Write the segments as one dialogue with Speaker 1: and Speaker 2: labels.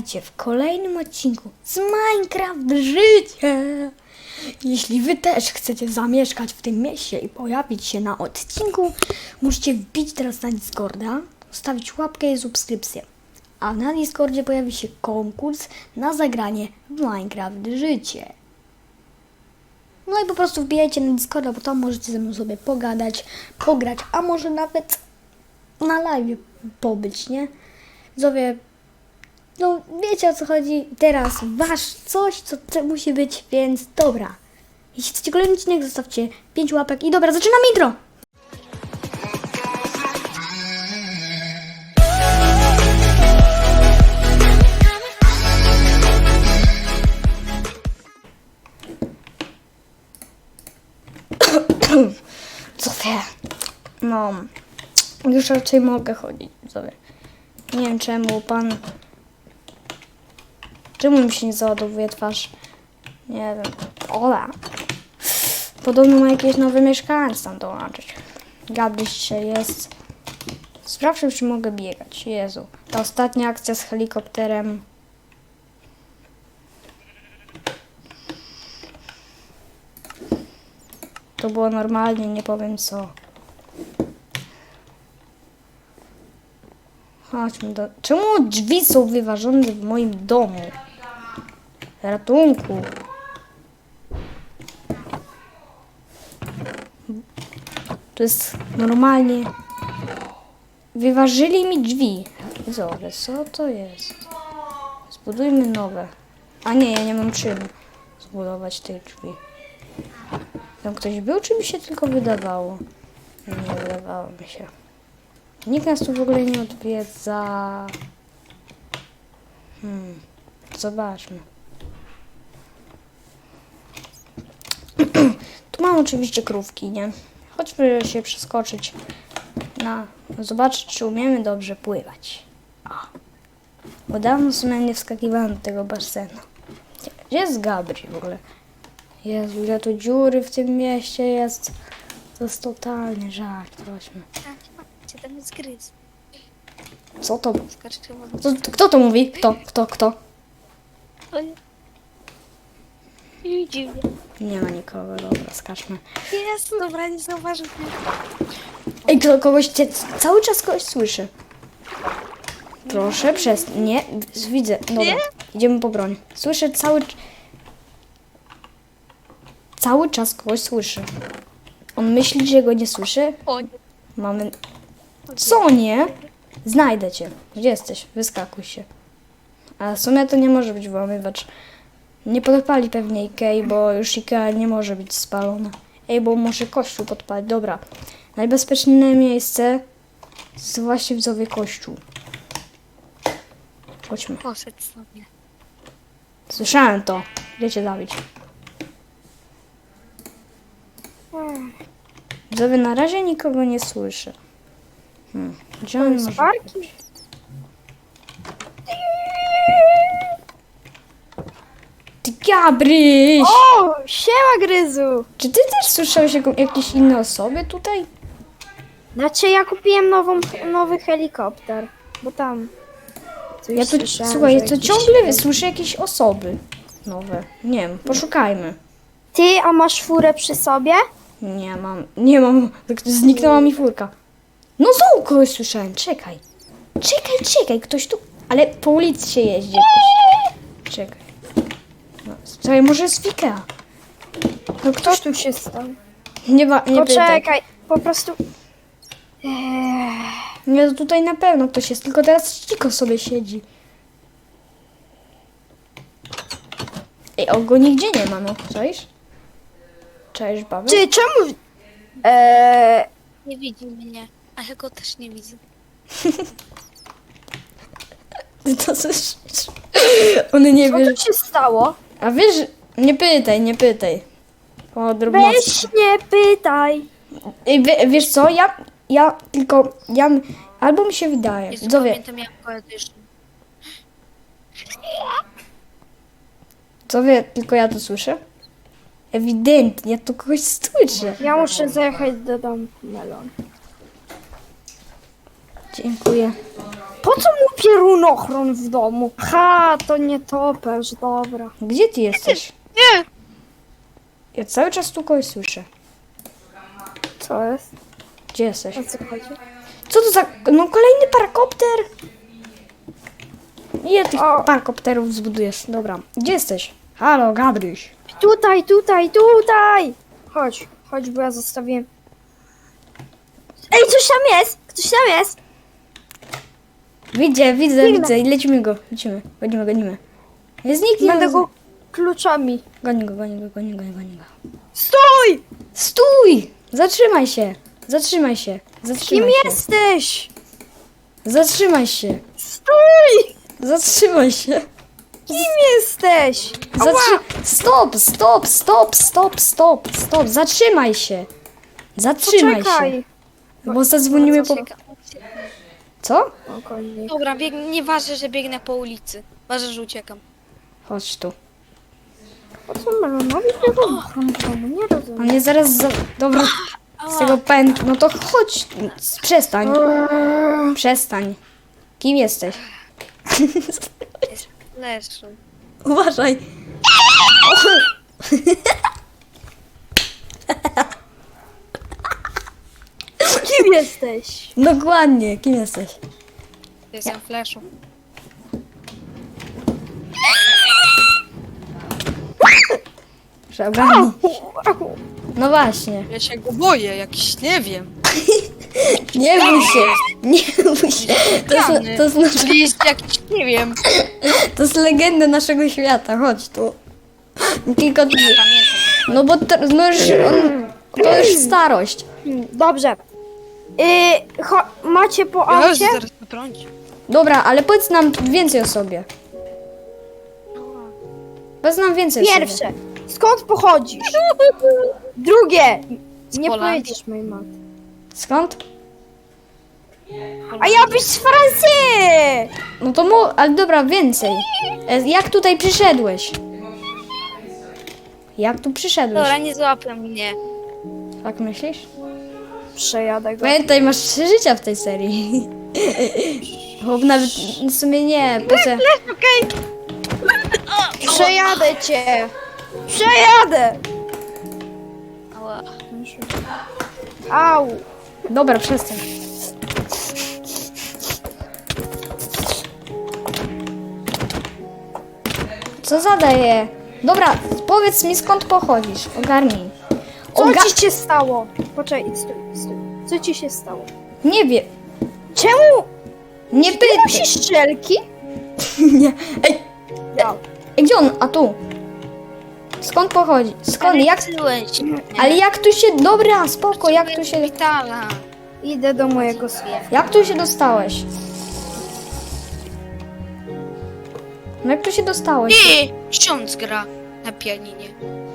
Speaker 1: witajcie w kolejnym odcinku z Minecraft Życie. Jeśli wy też chcecie zamieszkać w tym mieście i pojawić się na odcinku, musicie wbić teraz na Discorda, zostawić łapkę i subskrypcję. A na Discordzie pojawi się konkurs na zagranie w Minecraft Życie. No i po prostu wbijajcie na Discorda, bo tam możecie ze mną sobie pogadać, pograć, a może nawet na live pobyć, nie? Zowie, no wiecie o co chodzi. Teraz wasz coś, co co musi być, więc dobra. Jeśli chcecie kolejny odcinek, zostawcie 5 łapek i dobra, zaczynamy intro! Zofia, no, już raczej mogę chodzić, Zofia. Nie wiem czemu pan... Czemu mi się nie załadowuje twarz? Nie wiem. Ola. Podobno ma jakieś nowe mieszkaniec tam dołączyć. Gabryś dzisiaj jest. Sprawdźmy, czy mogę biegać. Jezu. Ta ostatnia akcja z helikopterem. To było normalnie, nie powiem co. Chodźmy do... Czemu drzwi są wyważone w moim domu? Ratunku. To jest normalnie... Wyważyli mi drzwi. Zobacz, co to jest? Zbudujmy nowe. A nie, ja nie mam czym zbudować tych drzwi. Tam ktoś był, czy mi się tylko wydawało? Nie wydawało mi się. Nikt nas tu w ogóle nie odwiedza. Hmm. Zobaczmy. tu mam oczywiście krówki, nie? Chodźmy się przeskoczyć na... Zobaczyć, czy umiemy dobrze pływać. O. Bo dawno w sumie nie wskakiwałem do tego basenu. Gdzie jest Gabri w ogóle? Jezu, ile tu dziury w tym mieście jest. To jest totalnie żart.
Speaker 2: Cię tam.
Speaker 1: Co to? Kto to mówi? Kto? Kto? Kto?
Speaker 2: Dziwnie.
Speaker 1: Nie ma nikogo, dobra, skaczmy.
Speaker 2: Jest, dobra, nie zauważył mnie.
Speaker 1: Ej, kto, kogoś cię, cały czas kogoś słyszy. Proszę, przez... Nie, widzę, dobra,
Speaker 2: Nie?
Speaker 1: idziemy po broń. Słyszę cały... Cały czas kogoś słyszy. On myśli, że go nie słyszy?
Speaker 2: O, nie.
Speaker 1: Mamy... Co nie? Znajdę cię. Gdzie jesteś? Wyskakuj się. A w sumie to nie może być włamywacz. Nie podpali pewnie Ikei, bo już Ikea nie może być spalona. Ej, bo muszę kościół podpalić. Dobra. Najbezpieczniejsze miejsce jest właśnie widzowie kościół. Chodźmy.
Speaker 2: poszedł sobie.
Speaker 1: Słyszałem to. Gdzie cię zabić? Widzowie, na razie nikogo nie słyszę. Hmm. Gdzie on może...
Speaker 2: Parki?
Speaker 1: Gabryś!
Speaker 2: O, siema gryzu!
Speaker 1: Czy ty też słyszałeś jaką, jakieś inne osoby tutaj?
Speaker 2: Znaczy ja kupiłem nową, nowy helikopter, bo tam coś
Speaker 1: Ja tu,
Speaker 2: słyszałem,
Speaker 1: słuchaj,
Speaker 2: że
Speaker 1: ja tu
Speaker 2: jakiś-
Speaker 1: ciągle słyszę jakieś osoby nowe. Nie wiem, poszukajmy.
Speaker 2: Ty, a masz furę przy sobie?
Speaker 1: Nie mam, nie mam, tak zniknęła mi furka. No znowu kogoś słyszałem, czekaj. Czekaj, czekaj, ktoś tu, ale po ulicy się jeździ jakoś. Czekaj. No, słuchaj, może jest Ikea. No ktoś
Speaker 2: Co tu się stało?
Speaker 1: nie ma, nie pytaj.
Speaker 2: Poczekaj, po prostu... Eee,
Speaker 1: Nie, to tutaj na pewno ktoś jest, tylko teraz cicho sobie siedzi. Ej, o go nigdzie nie ma, no. Czaisz? Czaisz babę?
Speaker 2: Ty, czemu... Eee,
Speaker 3: Nie widzi mnie, a ja go też nie widzę.
Speaker 1: Ty to słyszysz? On nie
Speaker 2: co
Speaker 1: wie.
Speaker 2: tu się stało?
Speaker 1: A wiesz, nie pytaj, nie pytaj. O, drobności.
Speaker 2: Weź nie pytaj.
Speaker 1: Ej, wie, wiesz co, ja, ja tylko, ja, albo mi się wydaje,
Speaker 3: Jezu,
Speaker 1: widzowie,
Speaker 3: pamiętam jak
Speaker 1: widzowie, tylko ja to słyszę? Ewidentnie, ja tu kogoś słyszę.
Speaker 2: Ja muszę zajechać do domu melon.
Speaker 1: Dziękuję.
Speaker 2: Po co mu pierunochron w domu? Ha, to nie topesz, dobra.
Speaker 1: Gdzie ty jesteś?
Speaker 3: Nie!
Speaker 1: Ja cały czas tu kogoś słyszę.
Speaker 2: Co jest?
Speaker 1: Gdzie jesteś?
Speaker 2: O co chodzi?
Speaker 1: Co to za... No kolejny parkopter! Ile tych
Speaker 2: O.
Speaker 1: parkopterów zbudujesz? Dobra. Gdzie jesteś? Halo, Gabryś.
Speaker 2: Tutaj, tutaj, tutaj! Chodź, chodź, bo ja zostawiłem. Ej, coś tam jest! Ktoś tam jest!
Speaker 1: Widzę, widzę,
Speaker 2: Biegnę.
Speaker 1: widzę. Lecimy go. Lecimy. Gonimy, gonimy. Nie
Speaker 2: Będę go kluczami.
Speaker 1: Goni go, goni go, goni go, goni go.
Speaker 2: Stój!
Speaker 1: Stój! Zatrzymaj się! Zatrzymaj się!
Speaker 2: Kim
Speaker 1: Zatrzymaj się!
Speaker 2: jesteś?
Speaker 1: Zatrzymaj się!
Speaker 2: Stój!
Speaker 1: Zatrzymaj się!
Speaker 2: Kim jesteś? Ała!
Speaker 1: Zatrzy... Stop, stop, stop, stop, stop, stop! Zatrzymaj się! Zatrzymaj się!
Speaker 2: Poczekaj.
Speaker 1: Bo zadzwonimy po... Co?
Speaker 2: Spokojnie.
Speaker 3: Dobra, bieg... nieważne, że biegnę po ulicy. Ważne, że uciekam.
Speaker 1: Chodź tu.
Speaker 2: Po co melonowi w domu? Nie rozumiem.
Speaker 1: On mnie zaraz za... Dobra, z tego pęd... No to chodź! Przestań. Przestań. Kim jesteś?
Speaker 3: Jest Leszu.
Speaker 1: Uważaj.
Speaker 2: Kim jesteś?
Speaker 1: Dokładnie, kim jesteś?
Speaker 3: Jestem Fleszu.
Speaker 1: Muszę ogarnąć. No właśnie.
Speaker 3: Ja się go boję, jakiś nie wiem.
Speaker 1: Nie bój się. Nie bój się. To jest,
Speaker 3: Pijany.
Speaker 1: to, jest, nasz-
Speaker 3: Czyli jest jakiś, nie wiem.
Speaker 1: to jest legenda naszego świata. Chodź tu. Tylko ty.
Speaker 3: Pamiętam.
Speaker 1: No bo to, no już, on, to już starość.
Speaker 2: Dobrze. Yy, cho- macie po
Speaker 3: Ja
Speaker 2: aucie?
Speaker 3: zaraz.
Speaker 1: Dobra, ale powiedz nam więcej o sobie. Powiedz nam więcej o sobie.
Speaker 2: Pierwsze. Skąd pochodzisz? Drugie. Nie
Speaker 3: Holandii.
Speaker 2: pojedziesz mojej.
Speaker 1: Skąd?
Speaker 2: A ja byś z Francji!
Speaker 1: No to mu, ale dobra, więcej. E, Jak tutaj przyszedłeś? Jak tu przyszedłeś?
Speaker 3: Dobra, nie złapią mnie.
Speaker 1: Tak myślisz?
Speaker 2: Przejadę go.
Speaker 1: Pamiętaj, masz trzy życia w tej serii. Chłop nawet w sumie nie, po co?
Speaker 2: Przejadę cię! Przejadę! Au!
Speaker 1: Dobra, przestań. Co zadaje? Dobra, powiedz mi skąd pochodzisz. Ogarnij.
Speaker 2: Co
Speaker 1: Oga-
Speaker 2: ci się stało? Poczekaj, stój, stój. Co ci się stało?
Speaker 1: Nie wiem.
Speaker 2: Czemu
Speaker 1: Nie pytaj.
Speaker 2: nosisz szczelki?
Speaker 1: Nie. Ej,
Speaker 2: Ja.
Speaker 1: ej, gdzie on? A tu. Skąd pochodzi? Skąd? Jak?
Speaker 3: Byłeś.
Speaker 1: Ale jak tu się... Dobra, spoko, jak tu się...
Speaker 3: Witala.
Speaker 2: Idę do mojego sklepu.
Speaker 1: Jak tu się dostałeś? No jak tu się dostałeś?
Speaker 3: Ty! Ksiądz gra na pianinie.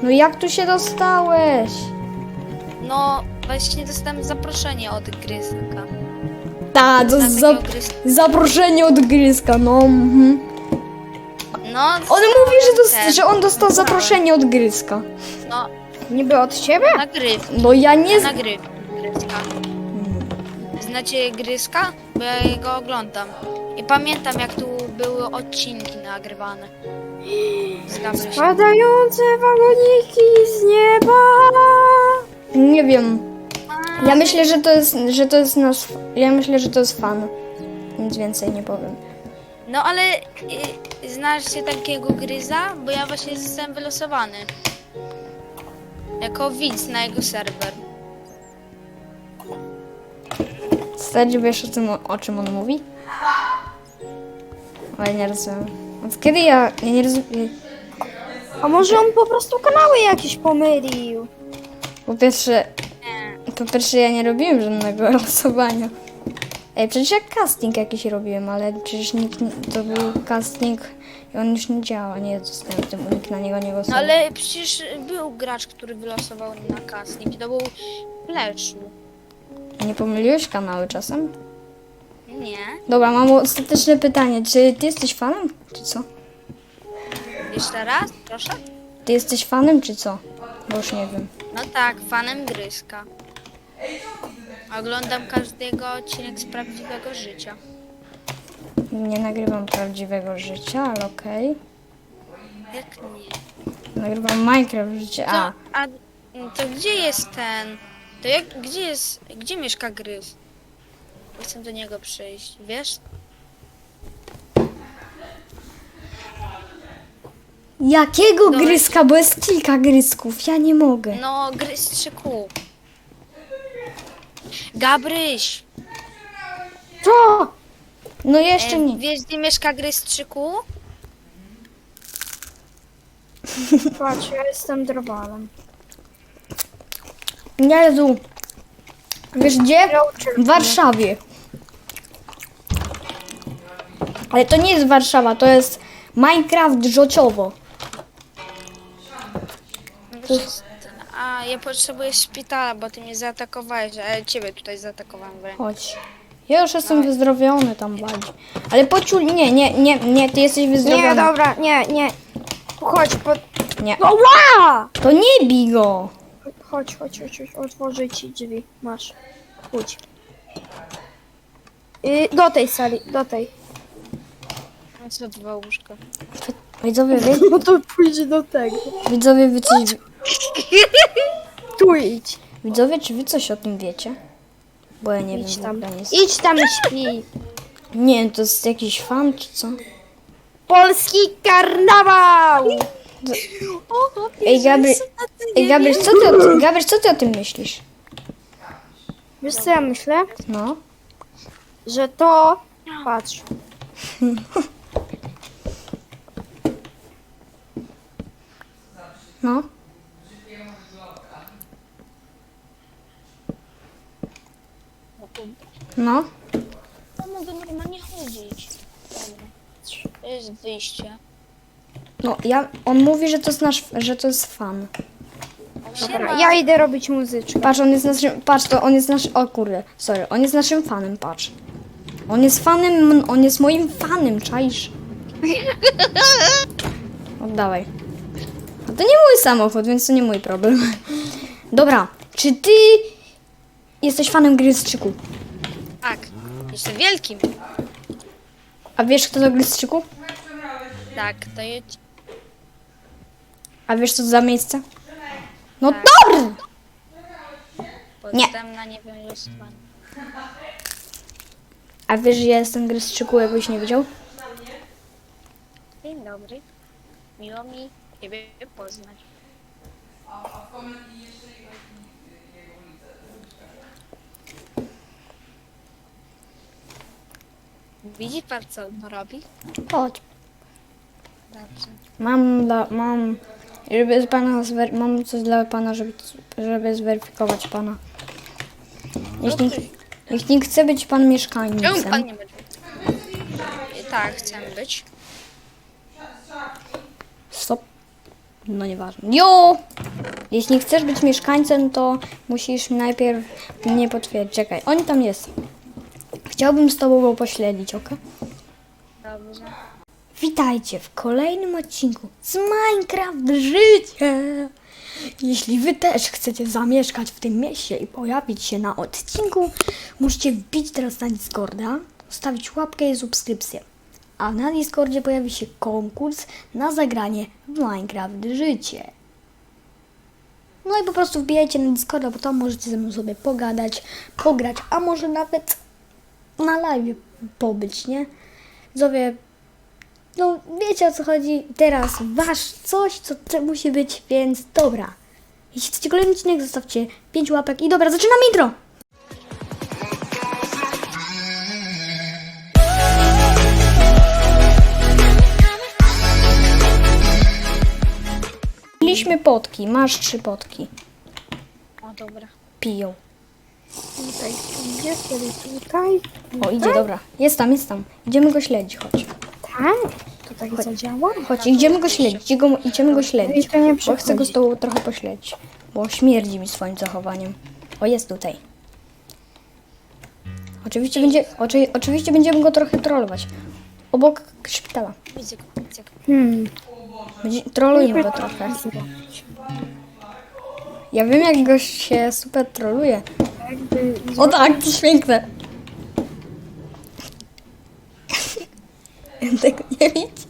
Speaker 1: No jak tu się dostałeś?
Speaker 3: No, właśnie dostałem zaproszenie od Gryzka.
Speaker 1: Ta, to
Speaker 3: Na
Speaker 1: za,
Speaker 3: takiego Gryzka.
Speaker 1: zaproszenie od Gryzka, no. Mhm.
Speaker 3: No,
Speaker 1: On mówi, że, że on dostał zaproszenie od Gryzka.
Speaker 3: No,
Speaker 2: Niby od ciebie?
Speaker 3: nagryw.
Speaker 1: No ja nie... z-
Speaker 3: Nagryw Gryzka. Znacie Gryzka? Bo ja go oglądam. I pamiętam, jak tu były odcinki nagrywane. Z Gabrysią.
Speaker 2: Padające wagoniki z nieba!
Speaker 1: Nie wiem. Ja myślę, że to jest, że to jest nasz... Ja myślę, że to jest fan. Nic więcej nie powiem.
Speaker 3: No ale y, znasz się takiego gryza? Bo ja właśnie zostałem wylosowany. Jako widz na jego serwer.
Speaker 1: Stary, wiesz o tym, o czym on mówi? Ale nie rozumiem. Od kiedy ja... Ja nie rozumiem...
Speaker 2: A może on po prostu kanały jakieś pomylił?
Speaker 1: Po pierwsze... Po pierwsze ja nie robiłem żadnego losowania. Ej, przecież ja casting jakiś robiłem, ale przecież nikt, nie- to był casting i on już nie działa, nie zostałem w tym, nikt na niego nie
Speaker 3: No
Speaker 1: głosował.
Speaker 3: ale przecież był gracz, który wylosował na casting. To był Fleszu.
Speaker 1: Nie pomyliłeś kanały czasem?
Speaker 3: Nie.
Speaker 1: Dobra, mam ostateczne pytanie, czy ty jesteś fanem, czy co?
Speaker 3: Jeszcze raz, proszę.
Speaker 1: Ty jesteś fanem, czy co? Bo już nie wiem.
Speaker 3: No tak, fanem Gryzka. Oglądam każdego odcinek z prawdziwego życia.
Speaker 1: Nie nagrywam prawdziwego życia, ale okej.
Speaker 3: Jak nie?
Speaker 1: Nagrywam Minecraft życie.
Speaker 3: To,
Speaker 1: A,
Speaker 3: a to gdzie jest ten? To jak, gdzie jest, gdzie mieszka Gryz? Chcę do niego przyjść, wiesz?
Speaker 1: jakiego
Speaker 3: Dobra.
Speaker 1: gryzka? Bo jest kilka gryzków. Ja nie mogę.
Speaker 3: No, Gryz 3Q. Gabryś!
Speaker 2: Co?
Speaker 1: No jeszcze
Speaker 3: E,
Speaker 1: nie.
Speaker 3: wiesz, gdzie mieszka 3Q?
Speaker 2: Patrz, ja jestem drwalem.
Speaker 1: Jezu. Wiesz gdzie? W Warszawie. Ale to nie jest Warszawa, to jest Minecraft Żociowo.
Speaker 3: A, ja potrzebuję szpitala, bo ty mnie zaatakowałeś, a ja ciebie tutaj zaatakowałem w rękę.
Speaker 1: Chodź. Ja już jestem wyzdrowiony tam bardziej. Ale pociul... Nie, nie, nie, nie, ty jesteś wyzdrowiony.
Speaker 2: Nie, dobra, nie, nie. Chodź, po...
Speaker 1: Nie.
Speaker 2: No, ła!
Speaker 1: To nie bij go.
Speaker 2: Chodź, chodź, chodź, chodź, otworzę ci drzwi. Masz. Chodź. Y, do tej sali, do tej.
Speaker 3: No co dwa łóżka.
Speaker 1: Widzowie, wy,
Speaker 2: No to pójdzie do tego.
Speaker 1: widzowie, wy coś...
Speaker 2: Tu idź.
Speaker 1: Widzowie, czy wy coś o tym wiecie? Bo ja nie
Speaker 2: Idź
Speaker 1: wiem,
Speaker 2: tam.
Speaker 1: ogóle nic.
Speaker 2: Idź tam i śpi.
Speaker 1: Nie, to jest jakiś fan, czy co?
Speaker 2: Polski karnawał!
Speaker 1: Ej, Gabry... Ej, co ty o tym, Gabryś, co ty o tym myślisz?
Speaker 2: Wiesz co ja myślę?
Speaker 1: No.
Speaker 2: Że to... Patrz.
Speaker 1: No. No.
Speaker 3: Ja mogę normalnie chodzić. Dobra. To jest wyjście.
Speaker 1: No, ja, on mówi, że to jest nasz, że to jest fan.
Speaker 2: Dobra, ja idę robić muzyczkę.
Speaker 1: Patrz, on jest naszym, patrz, to on jest nasz, o kurde, sorry, on jest naszym fanem, patrz. On jest fanem, on jest moim fanem, czaisz? Oddawaj. A to nie mój samochód, więc to nie mój problem. Dobra, czy ty jesteś fanem gry Strzyku?
Speaker 3: Tak, jestem wielkim.
Speaker 1: A wiesz, kto to gry Strzyku?
Speaker 3: Tak, to jest...
Speaker 1: A wiesz, co to za miejsce? No
Speaker 3: Tak.
Speaker 1: dobry! Nie.
Speaker 3: Podstępna niewyluzowana.
Speaker 1: A wiesz, że ja jestem gry Strzyku, jakbyś nie wiedział?
Speaker 3: Dzień dobry. Miło mi Ciebie poznać. Widzi pan, co on robi?
Speaker 1: Chodź.
Speaker 3: Dobrze.
Speaker 1: Mam dla, mam, żeby z pana zwer, mam coś dla pana, żeby, żeby zweryfikować pana. Jeśli, jeśli chce być pan
Speaker 3: Czemu
Speaker 1: mieszkańcem,
Speaker 3: pan nie będzie? Tak, chcę być.
Speaker 1: stop, no nieważne. Jo! Jeśli chcesz być mieszkańcem, to musisz najpierw mnie potwierdzić. Czekaj, on tam jest. Chciałbym z tobą go pośledzić, ok?
Speaker 3: Dobrze.
Speaker 1: Witajcie w kolejnym odcinku z Minecraft Życie! Jeśli wy też chcecie zamieszkać w tym mieście i pojawić się na odcinku, musicie wbić teraz na Discorda, zostawić łapkę i subskrypcję. A na Discordzie pojawi się konkurs na zagranie w Minecraft Życie. No i po prostu wbijajcie na Discorda, bo tam możecie ze mną sobie pogadać, pograć, a może nawet na live pobyć, nie? Zowie, no wiecie o co chodzi. Teraz wasz coś, co musi być, więc dobra. Jeśli chcecie kolejny odcinek, zostawcie 5 łapek i dobra, zaczynamy intro! Mieliśmy potki, masz trzy potki.
Speaker 3: O, dobra.
Speaker 1: Piją.
Speaker 2: Tutaj, idzie, wtedy tutaj.
Speaker 1: O, idzie, dobra. Jest tam, jest tam. Idziemy go śledzić, chodź.
Speaker 2: Tak? To tak zadziała?
Speaker 1: Chodź, idziemy go śledzić, idziemy go, idziemy go śledzić.
Speaker 2: To nie
Speaker 1: Bo chcę go
Speaker 2: przychodzi.
Speaker 1: z tobą trochę pośledzić. Bo śmierdzi mi swoim zachowaniem. O, jest tutaj. Oczywiście, będzie, oczy, oczywiście będziemy go trochę trollować. Obok szpitala.
Speaker 3: Widzę go, widzę go.
Speaker 2: Hmm.
Speaker 1: Będzie, trollujmy go trochę. Ja wiem, jak go się super troluje.
Speaker 2: Jakby...
Speaker 1: O tak, to jest piękne. On tego nie widzi.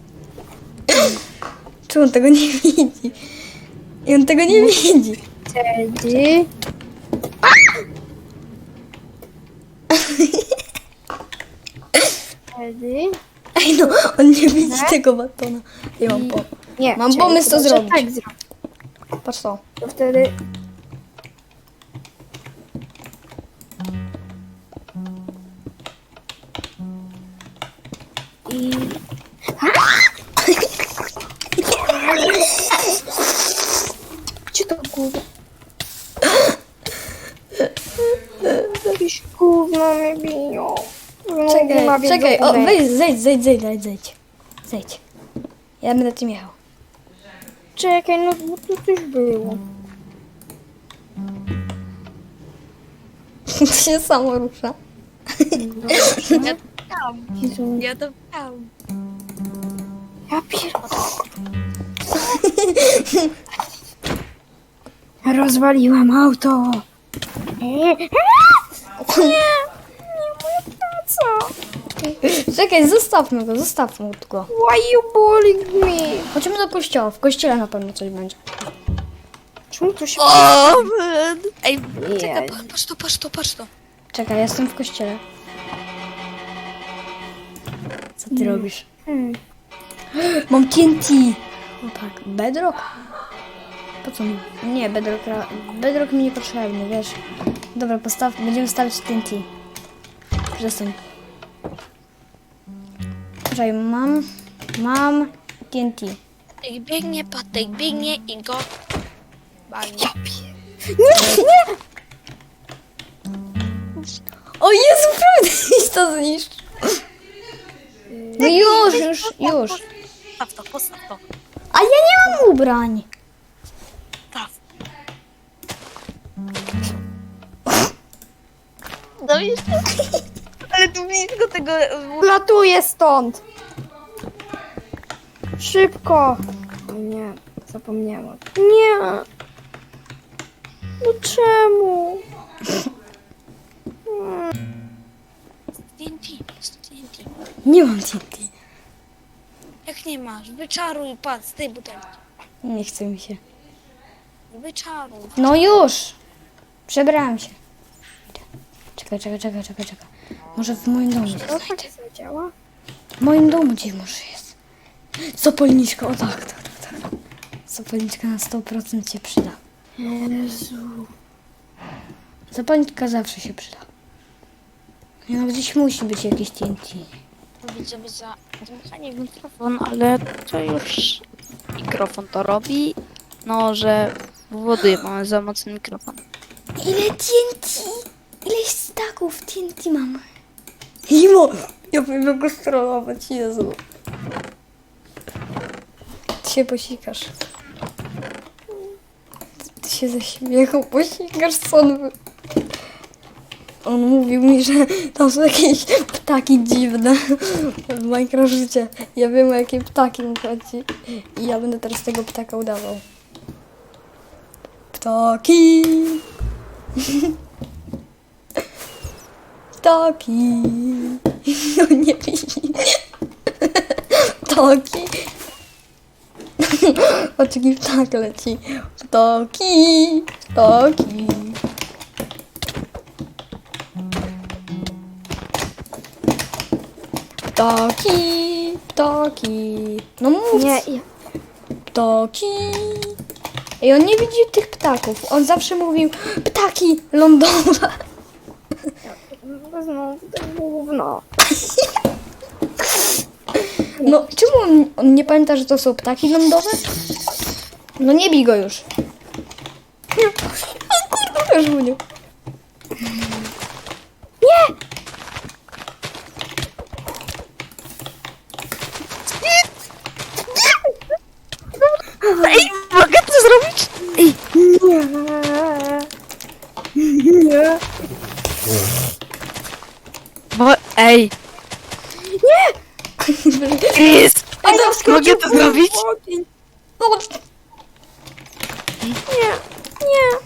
Speaker 1: Czy on tego nie widzi? I on tego nie widzi.
Speaker 2: Wtedy... Wtedy...
Speaker 1: Ej no, on nie widzi tego batona. Ja mam po...
Speaker 2: Nie,
Speaker 1: Mam pomysł, co zrobić.
Speaker 2: Tak zrobić.
Speaker 1: Patrz to.
Speaker 2: To wtedy... No,
Speaker 1: Czekaj, o, wejdź, zejdź, zejdź, zejdź, zejdź, zejdź. Zejdź. Ja będę tym jechał.
Speaker 2: Czekaj, no bo tu coś było.
Speaker 1: To się samo rusza.
Speaker 3: Ja to pcham.
Speaker 2: Jezu,
Speaker 3: Ja to pcham.
Speaker 2: ja pierdolę. Rozwaliłam auto. Nie, nie moja praca.
Speaker 1: Czekaj, zostawmy go, zostawmy go.
Speaker 2: Why you bullying me?
Speaker 1: Chodźmy do kościoła, w kościele na pewno coś będzie.
Speaker 2: Czemu to się...
Speaker 3: O, man. Ej, czekaj, pa- patrz to, patrz to, patrz to.
Speaker 1: Czekaj, ja jestem w kościele. Co ty robisz?
Speaker 2: Hmm.
Speaker 1: Mam TNT. O tak, bedrock? Po co mi? Nie, bedrock, ra- bedrock mi niepotrzebny, wiesz. Dobra, postaw, będziemy stawiać TNT. Przestań. Czekaj, mam, mam TNT.
Speaker 3: Ej, biegnie, patek, biegnie i go...
Speaker 2: Pier... Nie, nie!
Speaker 1: O Jezu, prawda, idź to zniszcz. No już, już, już.
Speaker 3: Postaw to, postaw to.
Speaker 1: A ja nie mam ubrań.
Speaker 3: Postaw. No jeszcze... Ale tu blisko tego...
Speaker 2: Latuję stąd! Szybko! O nie, zapomniałam. Nie! No czemu?
Speaker 3: TNT, TNT.
Speaker 1: Nie mam TNT.
Speaker 3: Jak nie masz, wyczaruj, patrz, z tej butelki.
Speaker 1: Nie chce mi się.
Speaker 3: Wyczaruj.
Speaker 1: No już! Przebrałem się. Czekaj, czekaj, czekaj, czekaj, czekaj. Może w moim domu.
Speaker 2: To tak zadziała?
Speaker 1: W moim domu gdzieś może jest. Zapalniczka, o tak, tak, tak, tak. Zapalniczka na 100% się przyda.
Speaker 2: Jezu.
Speaker 1: Zapalniczka zawsze się przyda. Nie No gdzieś musi być jakieś TNT.
Speaker 3: Widzę za w mikrofon, ale to już mikrofon to robi. No, że powoduje, mamy za mocny mikrofon.
Speaker 1: Ile TNT? Ile staków TNT mam? Imo! Ja powinien go strollować, Jezu. Ty się posikasz. Ty się ze śmiechu posikasz, co on... wy- On mówił mi, że tam są jakieś ptaki dziwne w Minecraft życie. Ja wiem, o jakie ptaki mu chodzi. I ja będę teraz tego ptaka udawał. Ptaki! Ptaki. No nie. Ptaki. Patrz jaki ptak leci. Ptaki. Ptaki. Ptaki. Ptaki. No mów.
Speaker 2: Nie, ja...
Speaker 1: I on nie widzi tych ptaków. On zawsze mówił ptaki lądowe.
Speaker 2: Znowu to gówno.
Speaker 1: No, czemu on, on nie pamięta, że to są ptaki lądowe? No nie bij go już. Nie, o kurde, też mnie.
Speaker 2: Nie!
Speaker 3: Ej, mogę to zrobić? Ej,
Speaker 2: Nie. Nie.
Speaker 3: bo, ej,
Speaker 2: Nie!
Speaker 3: Chris,
Speaker 2: Ej,
Speaker 3: mogę to zrobić?
Speaker 2: Ogień.
Speaker 1: No,
Speaker 2: Nie, nie.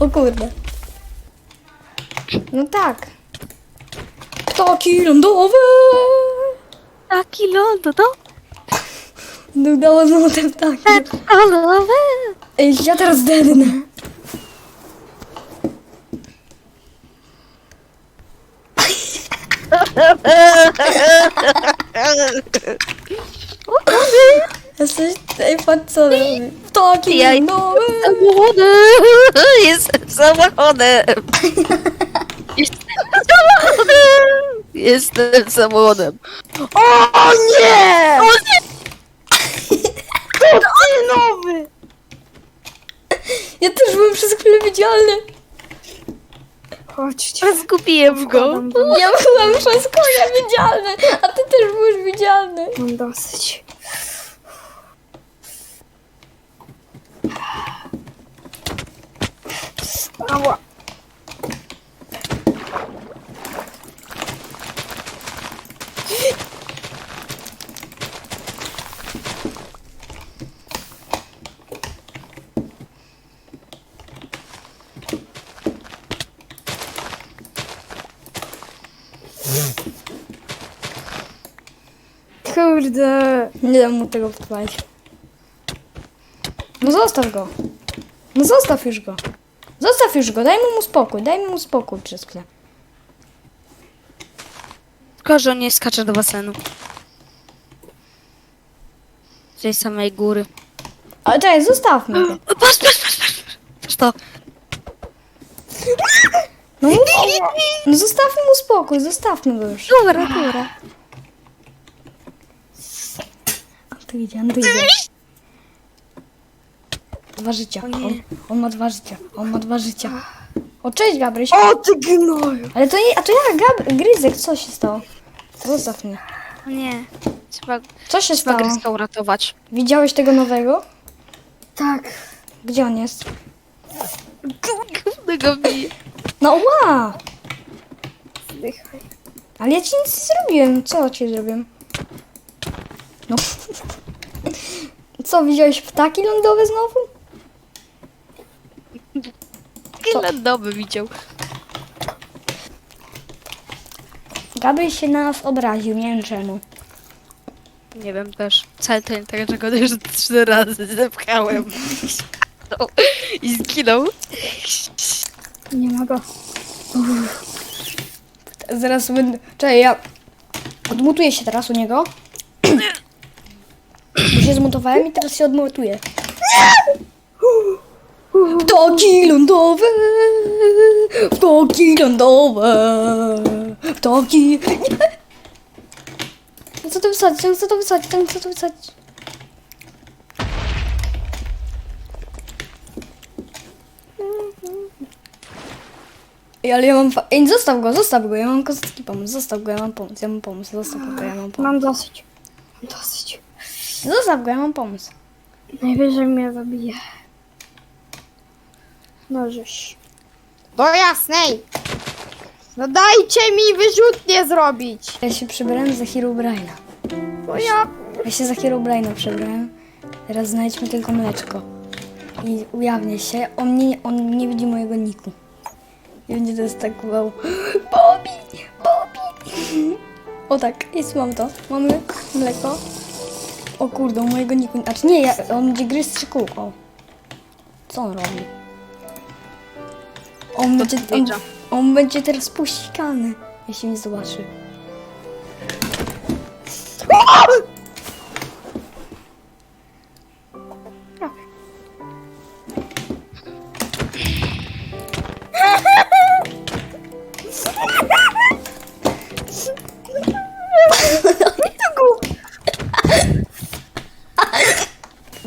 Speaker 1: o kurde. No tak. Ptaki lądowe!
Speaker 3: Taki ląd, to?
Speaker 1: Udało znowu te ptaki.
Speaker 3: Lądowe.
Speaker 1: Ej, ja teraz dednę. Jesteś... Robi. Ptaki
Speaker 3: Ja-! Samochodem! Jestem samochodem! Jestem samochodem! Jestem samochodem!
Speaker 2: O nie!
Speaker 3: O nie!
Speaker 2: Ale nowy!
Speaker 1: Ja też byłem przez chwilę widzialny.
Speaker 2: Chodźcie.
Speaker 3: Zgubiłem go!
Speaker 2: Wkładam wam.
Speaker 1: Ja byłem przez konia widzialny, a ty też byłeś widzialny.
Speaker 2: Mam dosyć. Ała. Kurde.
Speaker 1: Nie dam mu tego wkładać. No zostaw go. No zostaw już go. Zostaw już go, daj mu spokój, daj mu spokój przez chwilę.
Speaker 3: Tylko, że on nie skacze do basenu. Z tej samej góry.
Speaker 1: Ale czekaj, zostawmy go.
Speaker 3: Patrz, patrz, patrz, patrz! Patrz to!
Speaker 1: No, mów, no zostawmy mu spokój, zostawmy go już.
Speaker 3: Dobra, dobra.
Speaker 1: On tu idzie, on tu idzie. Dwa życia. On, on ma dwa życia. On ma dwa życia. O, cześć Gabryś.
Speaker 2: O ty gnoju.
Speaker 1: Ale to nie, a to ja, Gab, Gryzek, co się stało? Zostaw mnie.
Speaker 3: O nie. Trzeba,
Speaker 1: Co się
Speaker 3: trzeba
Speaker 1: stało?
Speaker 3: Gryska uratować.
Speaker 1: Widziałeś tego nowego?
Speaker 2: Tak.
Speaker 1: Gdzie on jest?
Speaker 3: Gówno go bije.
Speaker 1: No ła!
Speaker 2: Zdychaj.
Speaker 1: Ale ja ci nic nie zrobiłem. Co ci zrobiłem? No. Co, widziałeś ptaki lądowe znowu?
Speaker 3: Ile doby widział.
Speaker 1: Gabryś się na nas obraził, nie wiem czemu.
Speaker 3: Nie wiem też. Cały ten tego, czego już trzy razy zepchałem. I zginął.
Speaker 2: Nie ma go.
Speaker 1: Zaraz będę... Czekaj, ja... Odmutuję się teraz u niego. Się zmutowałem i teraz się odmutuję. Ptaki lądowe, ptaki lądowe, ptaki... Nie. No Co to wysadzić, no co to wysadzić, no co to wysadzić? Ej, ale ja mam... Fa- Ej, zostaw go, zostaw go, ja mam kostki pomóc, zostaw go, ja mam pomóc, ja mam pomóc, zostaw go, ja mam pomóc.
Speaker 2: Mam dosyć. Mam dosyć.
Speaker 1: Zostaw go, ja mam pomóc.
Speaker 2: Najwyżej mnie zabije. No żeś.
Speaker 4: Do jasnej! No dajcie mi wyrzutnie zrobić!
Speaker 1: Ja się przebrałem za Herobrine'a.
Speaker 4: Bo ja...
Speaker 1: Ja się za Herobrine'a przebrałem. Teraz znajdźmy tylko mleczko. I ujawnię się. On nie, on nie widzi mojego niku. I będzie teraz tak wał. Bobby! Bobby! O tak, jest, mam to. Mamy mleko. O kurde, u mojego niku. Znaczy nie, ja, on będzie gryźć trzy kółko. Co on robi? On będzie, on, on będzie teraz puścikany, jeśli mnie zobaczy.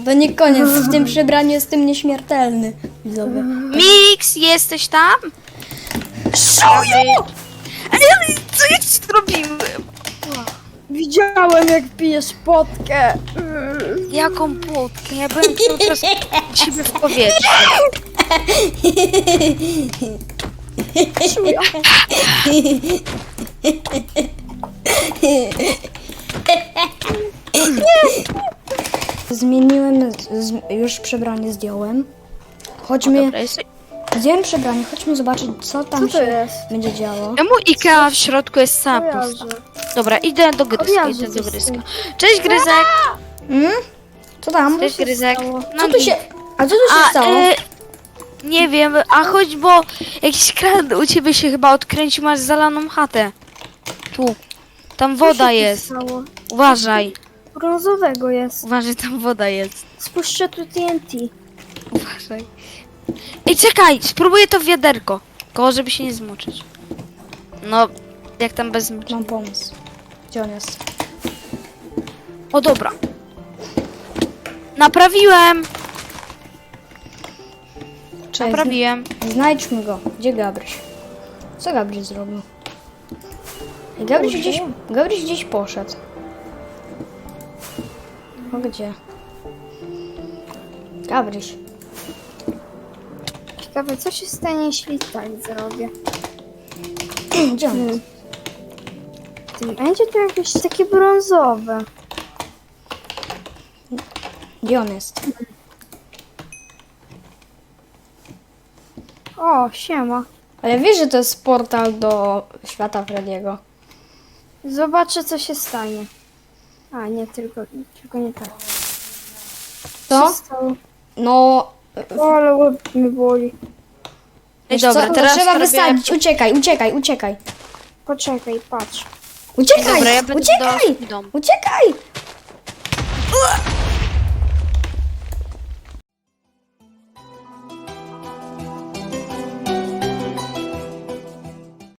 Speaker 1: To nie koniec, w tym przebraniu jestem nieśmiertelny. Widzowie.
Speaker 3: Mix, jesteś tam? Ej, ale co ja ci zrobiłem?
Speaker 2: Widziałem jak pijesz potkę.
Speaker 3: Jaką płotkę? Ja byłem cały czas u ciebie w powietrzu.
Speaker 1: Zmieniłem, z, już przebranie zdjąłem. Chodźmy,
Speaker 3: Dobra, jest...
Speaker 1: Zjem przebranie, chodźmy zobaczyć, co tam
Speaker 2: Co
Speaker 1: się
Speaker 2: jest?
Speaker 1: będzie działo.
Speaker 3: Czemu Ikea w środku jest sama pusta? Dobra, idę do Gryzka, idę do Gryzka. Cześć Gryzek!
Speaker 1: Mm? Co tam?
Speaker 3: Cześć Gryzek.
Speaker 1: Co tu się... A co tu się
Speaker 3: A,
Speaker 1: stało?
Speaker 3: e, nie wiem, a choć bo jakiś kran u ciebie się chyba odkręcił, masz zalaną chatę. Tu. Tam woda jest.
Speaker 2: stało?
Speaker 3: Uważaj.
Speaker 2: Brązowego jest.
Speaker 3: Uważaj, tam woda jest.
Speaker 2: Spuszczę tu TNT.
Speaker 3: Uważaj. Ej, czekaj, spróbuję to w wiaderko. Koło, żeby się nie zmoczyć. No, jak tam bez...
Speaker 1: Mam pomysł. Gdzie on jest?
Speaker 3: O, dobra. Naprawiłem!
Speaker 1: Cześć,
Speaker 3: Naprawiłem.
Speaker 1: znajdźmy go. Gdzie Gabryś? Co Gabryś zrobił? Ej, Gabryś gdzieś, Gabryś gdzieś poszedł. No gdzie? Gabryś.
Speaker 2: Ciekawe, co się stanie, jeśli tak zrobię.
Speaker 1: Gdzie on jest?
Speaker 2: Ty, Będzie to jakieś takie brązowe.
Speaker 1: Gdzie on jest?
Speaker 2: O, siema.
Speaker 1: Ale wiesz, że to jest portal do świata Frediego.
Speaker 2: Zobaczę, co się stanie. A, nie, tylko, tylko nie tak.
Speaker 1: Co?
Speaker 2: stało?
Speaker 1: No...
Speaker 2: O, ale łeb mi boli.
Speaker 1: Wiesz
Speaker 3: dobra,
Speaker 1: co?
Speaker 3: teraz
Speaker 1: trzeba
Speaker 3: robię-
Speaker 1: wysadzić. Uciekaj, uciekaj, uciekaj.
Speaker 2: Poczekaj, patrz.
Speaker 1: Uciekaj!
Speaker 3: Dobra, ja będę
Speaker 1: uciekaj!
Speaker 3: do domu.
Speaker 1: Uciekaj!